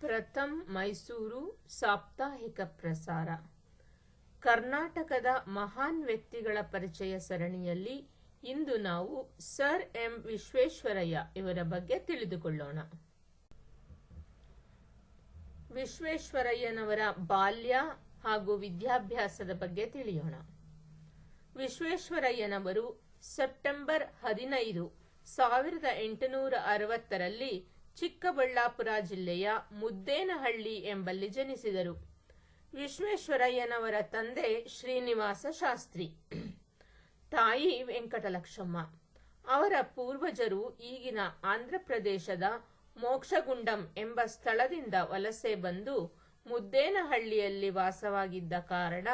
ಪ್ರಥಮ್ ಮೈಸೂರು ಸಾಪ್ತಾಹಿಕ ಪ್ರಸಾರ. ಕರ್ನಾಟಕದ ಮಹಾನ್ ವ್ಯಕ್ತಿಗಳ ಪರಿಚಯ ಸರಣಿಯಲ್ಲಿ ಇಂದು ನಾವು ಸರ್ ಎಂ ವಿಶ್ವೇಶ್ವರಯ್ಯ ಇವರ ಬಗ್ಗೆ ತಿಳಿದುಕೊಳ್ಳೋಣ. ವಿಶ್ವೇಶ್ವರಯ್ಯನವರ ಬಾಲ್ಯ ಹಾಗೂ ವಿದ್ಯಾಭ್ಯಾಸದ ಬಗ್ಗೆ ತಿಳಿಯೋಣ. ವಿಶ್ವೇಶ್ವರಯ್ಯನವರು ಸೆಪ್ಟೆಂಬರ್ ಹದಿನೈದು ಸಾವಿರದ ಎಂಟುನೂರ ಅರವತ್ತರಲ್ಲಿ ಚಿಕ್ಕಬಳ್ಳಾಪುರ ಜಿಲ್ಲೆಯ ಮುದ್ದೇನಹಳ್ಳಿ ಎಂಬಲ್ಲಿ ಜನಿಸಿದರು. ವಿಶ್ವೇಶ್ವರಯ್ಯನವರ ತಂದೆ ಶ್ರೀನಿವಾಸ ಶಾಸ್ತ್ರಿ. ತಾಯಿ ವೆಂಕಟಲಕ್ಷಮ್ಮ. ಅವರ ಪೂರ್ವಜರು ಈಗಿನ ಆಂಧ್ರಪ್ರದೇಶದ ಮೋಕ್ಷಗುಂಡಂ ಎಂಬ ಸ್ಥಳದಿಂದ ವಲಸೆ ಬಂದು ಮುದ್ದೇನಹಳ್ಳಿಯಲ್ಲಿ ವಾಸವಾಗಿದ್ದ ಕಾರಣ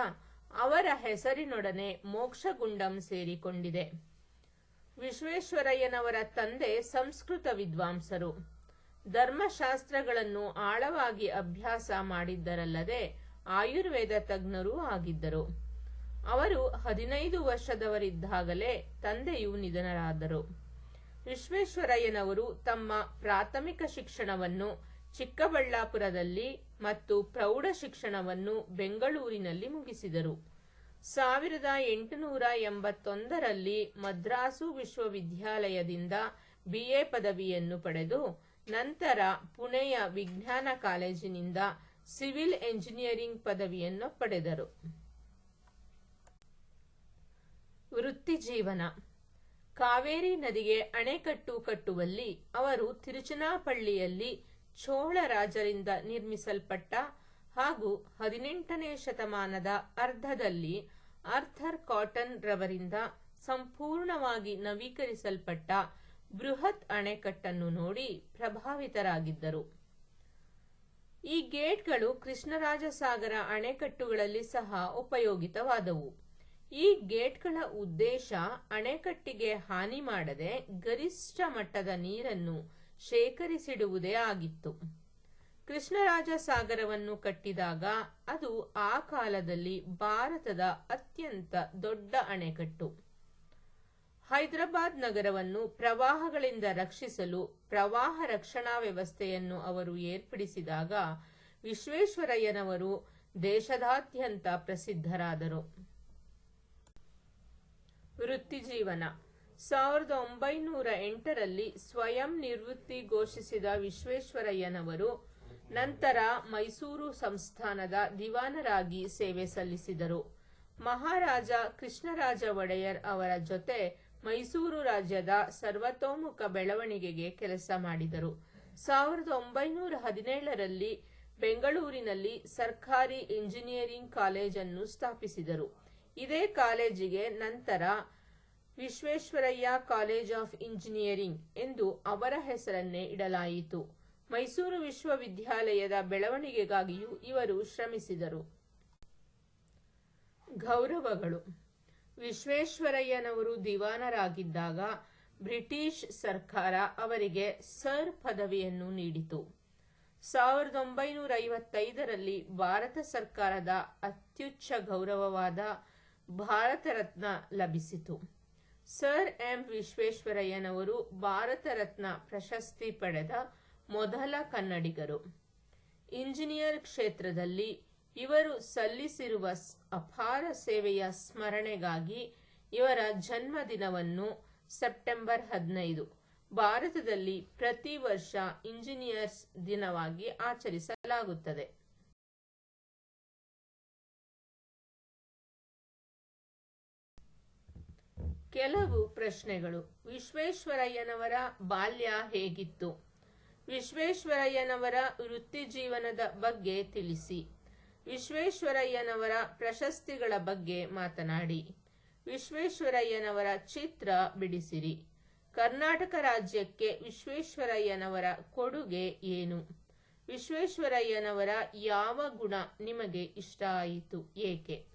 ಅವರ ಹೆಸರಿನೊಡನೆ ಮೋಕ್ಷಗುಂಡಂ ಸೇರಿಕೊಂಡಿದೆ. ವಿಶ್ವೇಶ್ವರಯ್ಯನವರ ತಂದೆ ಸಂಸ್ಕೃತ ವಿದ್ವಾಂಸರು. ಧರ್ಮಶಾಸ್ತ್ರಗಳನ್ನು ಆಳವಾಗಿ ಅಭ್ಯಾಸ ಮಾಡಿದ್ದರಲ್ಲದೆ ಆಯುರ್ವೇದ ತಜ್ಞರೂ ಆಗಿದ್ದರು. ಅವರು ಹದಿನೈದು ವರ್ಷದವರಿದ್ದಾಗಲೇ ತಂದೆಯು ನಿಧನರಾದರು. ವಿಶ್ವೇಶ್ವರಯ್ಯನವರು ತಮ್ಮ ಪ್ರಾಥಮಿಕ ಶಿಕ್ಷಣವನ್ನು ಚಿಕ್ಕಬಳ್ಳಾಪುರದಲ್ಲಿ ಮತ್ತು ಪ್ರೌಢ ಶಿಕ್ಷಣವನ್ನು ಬೆಂಗಳೂರಿನಲ್ಲಿ ಮುಗಿಸಿದರು. ಸಾವಿರದ ಎಂಟುನೂರ ಎಂಬತ್ತೊಂದರಲ್ಲಿ ಮದ್ರಾಸು ವಿಶ್ವವಿದ್ಯಾಲಯದಿಂದ ಬಿಎ ಪದವಿಯನ್ನು ಪಡೆದು ನಂತರ ಪುಣೆಯ ವಿಜ್ಞಾನ ಕಾಲೇಜಿನಿಂದ ಸಿವಿಲ್ ಎಂಜಿನಿಯರಿಂಗ್ ಪದವಿಯನ್ನು ಪಡೆದರು. ವೃತ್ತಿ ಜೀವನ. ಕಾವೇರಿ ನದಿಗೆ ಅಣೆಕಟ್ಟು ಕಟ್ಟುವಲ್ಲಿ ಅವರು ತಿರುಚನಾಪಳ್ಳಿಯಲ್ಲಿ ಚೋಳ ರಾಜರಿಂದ ನಿರ್ಮಿಸಲ್ಪಟ್ಟ ಹಾಗೂ ಹದಿನೆಂಟನೇ ಶತಮಾನದ ಅರ್ಧದಲ್ಲಿ ಆರ್ಥರ್ ಕಾಟನ್ ರವರಿಂದ ಸಂಪೂರ್ಣವಾಗಿ ನವೀಕರಿಸಲ್ಪಟ್ಟ ಬೃಹತ್ ಅಣೆಕಟ್ಟನ್ನು ನೋಡಿ ಪ್ರಭಾವಿತರಾಗಿದ್ದರು. ಈ ಗೇಟ್ಗಳು ಕೃಷ್ಣರಾಜಸಾಗರ ಅಣೆಕಟ್ಟುಗಳಲ್ಲಿ ಸಹ ಉಪಯೋಗಿತವಾದವು. ಈ ಗೇಟ್ಗಳ ಉದ್ದೇಶ ಅಣೆಕಟ್ಟಿಗೆ ಹಾನಿ ಮಾಡದೆ ಗರಿಷ್ಠ ಮಟ್ಟದ ನೀರನ್ನು ಶೇಖರಿಸಿಡುವುದೇ ಆಗಿತ್ತು. ಕೃಷ್ಣರಾಜ ಸಾಗರವನ್ನು ಕಟ್ಟಿದಾಗ ಅದು ಆ ಕಾಲದಲ್ಲಿ ಭಾರತದ ಅತ್ಯಂತ ದೊಡ್ಡ ಅಣೆಕಟ್ಟು. ಹೈದರಾಬಾದ್ ನಗರವನ್ನು ಪ್ರವಾಹಗಳಿಂದ ರಕ್ಷಿಸಲು ಪ್ರವಾಹ ರಕ್ಷಣಾ ವ್ಯವಸ್ಥೆಯನ್ನು ಅವರು ಏರ್ಪಡಿಸಿದಾಗ ವಿಶ್ವೇಶ್ವರಯ್ಯನವರು ದೇಶದಾದ್ಯಂತ ಪ್ರಸಿದ್ಧರಾದರು. ವೃತ್ತಿಜೀವನ. ಸಾವಿರದ ಒಂಬೈನೂರ ಎಂಟರಲ್ಲಿ ಸ್ವಯಂ ನಿವೃತ್ತಿ ಘೋಷಿಸಿದ ವಿಶ್ವೇಶ್ವರಯ್ಯನವರು ನಂತರ ಮೈಸೂರು ಸಂಸ್ಥಾನದ ದಿವಾನರಾಗಿ ಸೇವೆ ಸಲ್ಲಿಸಿದರು. ಮಹಾರಾಜ ಕೃಷ್ಣರಾಜ ಒಡೆಯರ್ ಅವರ ಜೊತೆ ಮೈಸೂರು ರಾಜ್ಯದ ಸರ್ವತೋಮುಖ ಬೆಳವಣಿಗೆಗೆ ಕೆಲಸ ಮಾಡಿದರು. ಸಾವಿರದ ಒಂಬೈನೂರ ಹದಿನೇಳರಲ್ಲಿ ಬೆಂಗಳೂರಿನಲ್ಲಿ ಸರ್ಕಾರಿ ಇಂಜಿನಿಯರಿಂಗ್ ಕಾಲೇಜನ್ನು ಸ್ಥಾಪಿಸಿದರು. ಇದೇ ಕಾಲೇಜಿಗೆ ನಂತರ ವಿಶ್ವೇಶ್ವರಯ್ಯ ಕಾಲೇಜ್ ಆಫ್ ಇಂಜಿನಿಯರಿಂಗ್ ಎಂದು ಅವರ ಹೆಸರನ್ನೇ ಇಡಲಾಯಿತು. ಮೈಸೂರು ವಿಶ್ವವಿದ್ಯಾಲಯದ ಬೆಳವಣಿಗೆಗಾಗಿಯೂ ಇವರು ಶ್ರಮಿಸಿದರು. ಗೌರವಗಳು. ವಿಶ್ವೇಶ್ವರಯ್ಯನವರು ದಿವಾನರಾಗಿದ್ದಾಗ ಬ್ರಿಟಿಷ್ ಸರ್ಕಾರ ಅವರಿಗೆ ಸರ್ ಪದವಿಯನ್ನು ನೀಡಿತು. ಸಾವಿರದ ಒಂಬೈನೂರ ಐವತ್ತೈದರಲ್ಲಿ ಭಾರತ ಸರ್ಕಾರದ ಅತ್ಯುಚ್ಚ ಗೌರವವಾದ ಭಾರತ ರತ್ನ ಲಭಿಸಿತು. ಸರ್ ಎಂ ವಿಶ್ವೇಶ್ವರಯ್ಯನವರು ಭಾರತ ರತ್ನ ಪ್ರಶಸ್ತಿ ಪಡೆದ ಮೊದಲ ಕನ್ನಡಿಗರು. ಇಂಜಿನಿಯರ್ ಕ್ಷೇತ್ರದಲ್ಲಿ ಇವರು ಸಲ್ಲಿಸಿರುವ ಅಪಾರ ಸೇವೆಯ ಸ್ಮರಣೆಗಾಗಿ ಇವರ ಜನ್ಮದಿನವನ್ನು ಸೆಪ್ಟೆಂಬರ್ ಹದಿನೈದು, ಭಾರತದಲ್ಲಿ ಪ್ರತಿ ವರ್ಷ ಇಂಜಿನಿಯರ್ಸ್ ದಿನವಾಗಿ ಆಚರಿಸಲಾಗುತ್ತದೆ. ಕೆಲವು ಪ್ರಶ್ನೆಗಳು. ವಿಶ್ವೇಶ್ವರಯ್ಯನವರ ಬಾಲ್ಯ ಹೇಗಿತ್ತು? ವಿಶ್ವೇಶ್ವರಯ್ಯನವರ ವೃತ್ತಿ ಜೀವನದ ಬಗ್ಗೆ ತಿಳಿಸಿ. ವಿಶ್ವೇಶ್ವರಯ್ಯನವರ ಪ್ರಶಸ್ತಿಗಳ ಬಗ್ಗೆ ಮಾತನಾಡಿ. ವಿಶ್ವೇಶ್ವರಯ್ಯನವರ ಚಿತ್ರ ಬಿಡಿಸಿರಿ. ಕರ್ನಾಟಕ ರಾಜ್ಯಕ್ಕೆ ವಿಶ್ವೇಶ್ವರಯ್ಯನವರ ಕೊಡುಗೆ ಏನು? ವಿಶ್ವೇಶ್ವರಯ್ಯನವರ ಯಾವ ಗುಣ ನಿಮಗೆ ಇಷ್ಟ ಆಯಿತು? ಏಕೆ?